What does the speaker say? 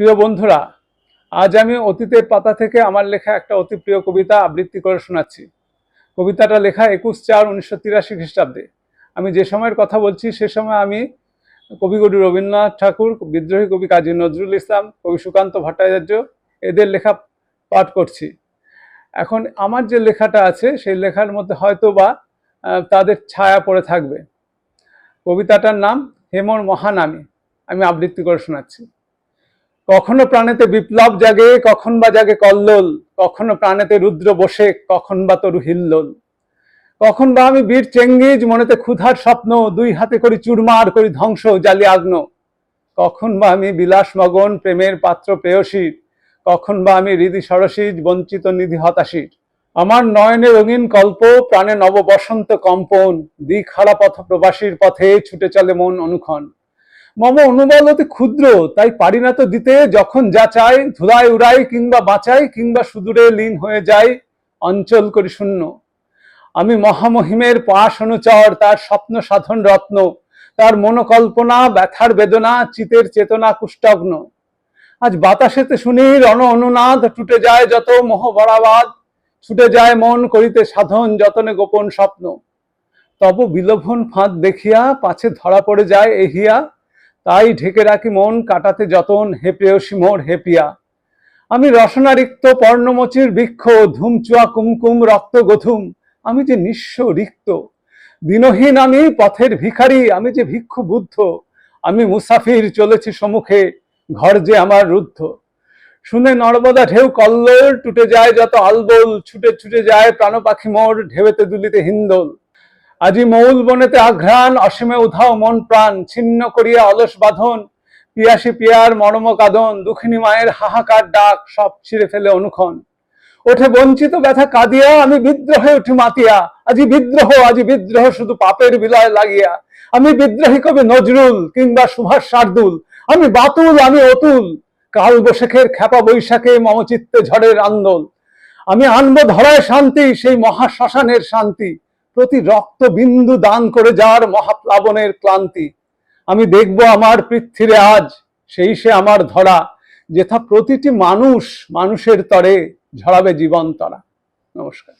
প্রিয় বন্ধুরা, আজ আমি অতীতের পাতা থেকে আমার লেখা একটা অতি প্রিয় কবিতা আবৃত্তি করে শোনাচ্ছি। কবিতাটা লেখা একুশ চার উনিশশো তিরাশি খ্রিস্টাব্দে। আমি যে সময়ের কথা বলছি, সে সময় আমি কবিগুরু রবীন্দ্রনাথ ঠাকুর, বিদ্রোহী কবি কাজী নজরুল ইসলাম, কবি সুকান্ত ভট্টাচার্য এদের লেখা পাঠ করছি। এখন আমার যে লেখাটা আছে, সেই লেখার মধ্যে হয়তো বা তাদের ছায়া পড়ে থাকবে। কবিতাটার নাম হেমর মহানামী। আমি আবৃত্তি করে শোনাচ্ছি। কখনো প্রাণেতে বিপ্লব জাগে, কখন বা জাগে কল্লোল। কখনো প্রাণেতে রুদ্র বসে, কখন বা তরু হিল্লোল। কখন বা আমি বীর চেঙ্গিজ মনেতে ক্ষুধার স্বপ্ন, দুই হাতে করি চুরমার, করি ধ্বংস জালি আগ্ন। কখন বা আমি বিলাস মগন, প্রেমের পাত্র প্রেয়সীর। কখন বা আমি হৃদি সরসীজ বঞ্চিত নিধি হতাশীর। আমার নয়নে রঙিন কল্প, প্রাণে নব বসন্ত কম্পন। দিক হারা পথ প্রবাসীর পথে ছুটে চলে মন অনুক্ষণ। মম অনুবল অতি ক্ষুদ্র, তাই পারি না তো দিতে, যখন যা চাই, ধুলাই উড়াই কিংবা বাঁচাই, কিংবা সুদূরে লীন হয়ে যাই, অঞ্চল করি শূন্য। আমি মহামহিমের পাশ অনুচর, তার স্বপ্ন সাধন রত্ন, তার মনোকল্পনা, ব্যথার বেদনা, চিতের চেতনা কুষ্টগ্ন আজ বাতাসেতে শুনি, রণ অনুনাদ টুটে যায় যত মোহ বরাবাদ, ছুটে যায় মন করিতে সাধন যতনে গোপন স্বপ্ন। তব বিলোভন ফাঁদ দেখিয়া, পাছে ধরা পড়ে যায় এহিয়া তাই ঢেকে রাখি মন, কাটাতে যতন, হে মোর, হে পিয়া। আমি রসনারিক্ত পর্ণমচির বৃক্ষ, ধুমচুয়া কুমকুম রক্ত গধুম। আমি যে নিঃস্ব রিক্ত, দিনহীন আমি পথের ভিখারি, আমি যে ভিক্ষু বুদ্ধ। আমি মুসাফির চলেছি সম্মুখে, ঘর যে আমার রুদ্ধ। শুনে নর্মদা ঢেউ কল্লোল টুটে যায়, যত আলবোল ছুটে ছুটে যায় প্রাণ পাখি মোর ঢেউতে দুলিতে হিন্দোল। আজি মৌল বনেতে আঘ্রাণ, অসীমে উধাও মন প্রাণ, ছিন্ন করিয়া অলস বাঁধন, পিয়াসী পিয়ার মরম কাদন, দুঃখিনী মায়ের হাহাকার ডাক সব ছিঁড়ে ফেলে অনুক্ষণ। ওঠে বঞ্চিত ব্যথা কাঁদিয়া, আমি বিদ্রোহে উঠি মাতিয়া, আজি বিদ্রোহ আজি বিদ্রোহ শুধু পাপের বিলয় লাগিয়া। আমি বিদ্রোহী কবি নজরুল কিংবা সুভাষ শার্দুল আমি বাতুল, আমি অতুল, কাল বৈশাখের খেপা বৈশাখে মমচিত্তে ঝড়ের আন্দোল। আমি আনব ধরায় শান্তি, সেই মহাশ্মশানের শান্তি প্রতি রক্ত বিন্দু দান করে যার মহাপ্লাবনের ক্লান্তি। আমি দেখব আমার পৃথিবীরে আজ সেই সে আমার ধরা, যেথা প্রতিটি মানুষ মানুষের তরে ঝরাবে জীবন তরা। নমস্কার।